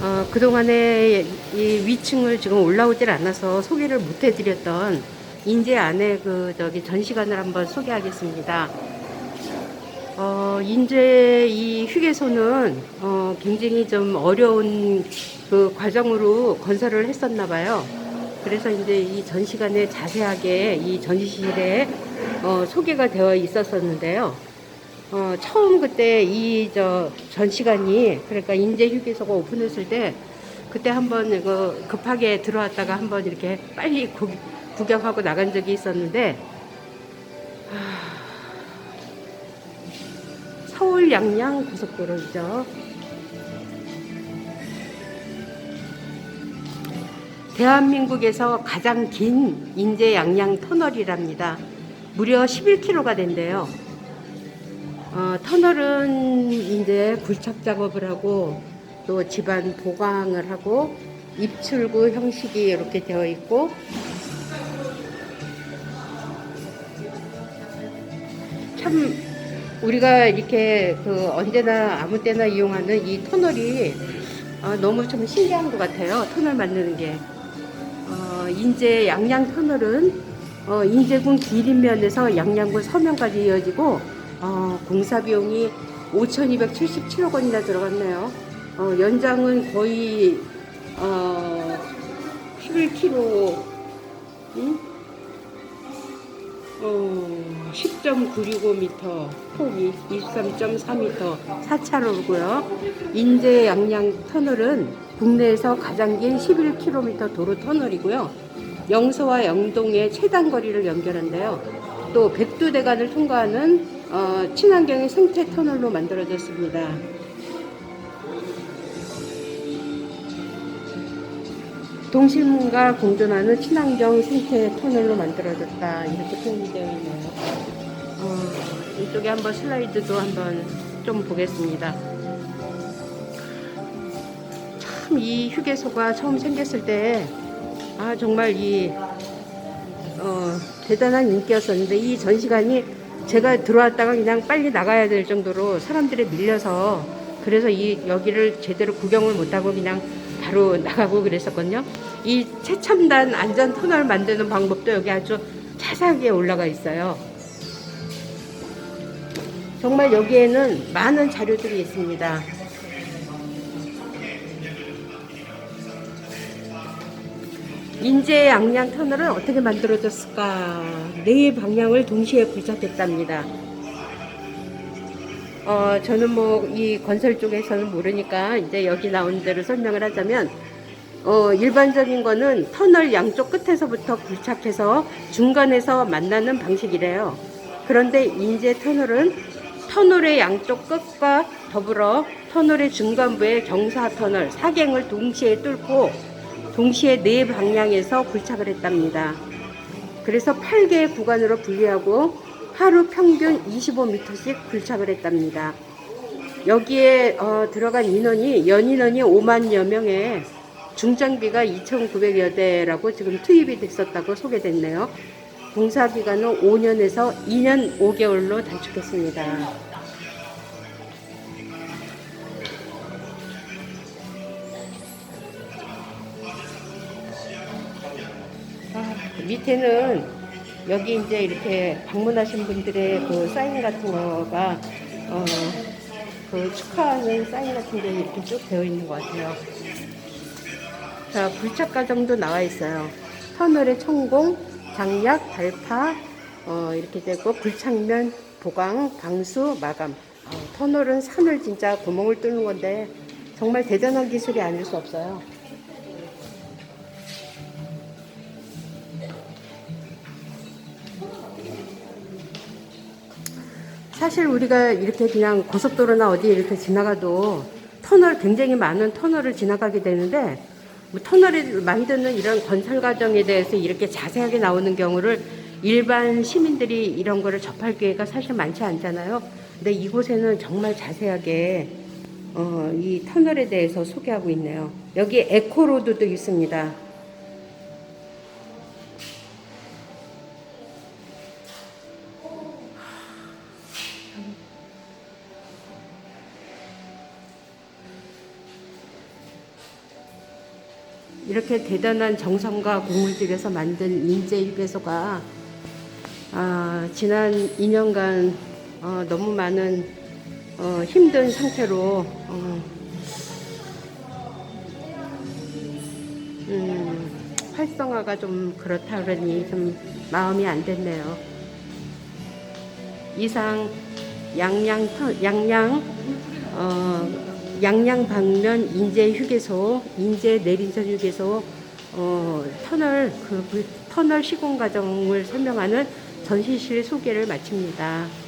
어, 그동안에 이 위층을 지금 올라오질 않아서 소개를 못 해드렸던 인제 안에 그 저기 전시관을 한번 소개하겠습니다. 어, 인제 이 휴게소는 어, 굉장히 좀 어려운 그 과정으로 건설을 했었나 봐요. 그래서 이제 이 전시관에 자세하게 이 전시실에 어, 소개가 되어 있었었는데요. 어, 처음 그때 이 저 전시관이 그러니까 인제 휴게소가 오픈했을 때 그때 한번 이거 급하게 들어왔다가 한번 이렇게 빨리 구, 구경하고 나간 적이 있었는데 하, 서울 양양 고속도로이죠. 대한민국에서 가장 긴 인제 양양 터널이랍니다. 무려 11km가 된대요. 어, 터널은 이제 굴착 작업을 하고 또 집안 보강을 하고 입출구 형식이 이렇게 되어 있고 참 우리가 이렇게 그 언제나 아무 때나 이용하는 이 터널이 어, 너무 좀 신기한 것 같아요. 터널 만드는 게. 어, 인제 양양 터널은 어, 인제군 기린면에서 양양군 서면까지 이어지고 어, 공사 비용이 5,277억 원이나 들어갔네요. 어, 연장은 거의 어, 11km, 응? 어, 10.965m, 폭이 23.4m, 4차로고요. 인제 양양 터널은 국내에서 가장 긴 11km 도로 터널이고요. 영서와 영동의 최단 거리를 연결한데요. 또 백두대간을 통과하는 어, 친환경의 생태 터널로 만들어졌습니다. 동실문과 공존하는 친환경 생태 터널로 만들어졌다 이렇게 표현이 되어 있네요. 어, 이쪽에 한번 슬라이드도 한번 좀 보겠습니다. 참 이 휴게소가 처음 생겼을 때 아 정말 이 어, 대단한 인기였었는데 이 전시관이 제가 들어왔다가 그냥 빨리 나가야 될 정도로 사람들이 밀려서 그래서 이 여기를 제대로 구경을 못하고 그냥 바로 나가고 그랬었거든요. 이 최첨단 안전 터널 만드는 방법도 여기 아주 자세하게 올라가 있어요. 정말 여기에는 많은 자료들이 있습니다. 인제 양양 터널은 어떻게 만들어졌을까? 네 방향을 동시에 굴착했답니다. 어, 저는 뭐 이 건설 쪽에서는 모르니까 이제 여기 나온 대로 설명을 하자면 어, 일반적인 거는 터널 양쪽 끝에서부터 굴착해서 중간에서 만나는 방식이래요. 그런데 인제 터널은 터널의 양쪽 끝과 더불어 터널의 중간부에 경사 터널 사갱을 동시에 뚫고 동시에 네 방향에서 굴착을 했답니다. 그래서 8개의 구간으로 분리하고 하루 평균 25m씩 굴착을 했답니다. 여기에 어, 들어간 인원이 연인원이 5만여 명에 중장비가 2,900여 대라고 지금 투입이 됐었다고 소개됐네요. 공사 기간은 5년에서 2년 5개월로 단축했습니다. 밑에는 여기 이제 이렇게 방문하신 분들의 그 사인 같은 거가 어, 그 축하하는 사인 같은 게 이렇게 쭉 되어 있는 것 같아요. 자, 불착 과정도 나와 있어요. 터널의 천공, 장약, 발파, 어, 이렇게 되고 불착면, 보강, 방수, 마감. 어, 터널은 산을 진짜 구멍을 뚫는 건데 정말 대단한 기술이 아닐 수 없어요. 사실 우리가 이렇게 그냥 고속도로나 어디 이렇게 지나가도 터널 굉장히 많은 터널을 지나가게 되는데 뭐 터널을 만드는 이런 건설 과정에 대해서 이렇게 자세하게 나오는 경우를 일반 시민들이 이런 거를 접할 기회가 사실 많지 않잖아요. 근데 이곳에는 정말 자세하게 어, 이 터널에 대해서 소개하고 있네요. 여기 에코로드도 있습니다. 이렇게 대단한 정성과 공을 들여서 만든 휴게소가 아, 지난 2년간 어, 너무 많은 어, 힘든 상태로 어, 음, 활성화가 좀 그렇다 그러니 좀 마음이 안 됐네요. 이상 양양 터- 양양 어, 양양 방면 인제 휴게소 인제 내린천 휴게소 어, 터널 그, 그 터널 시공 과정을 설명하는 전시실 소개를 마칩니다.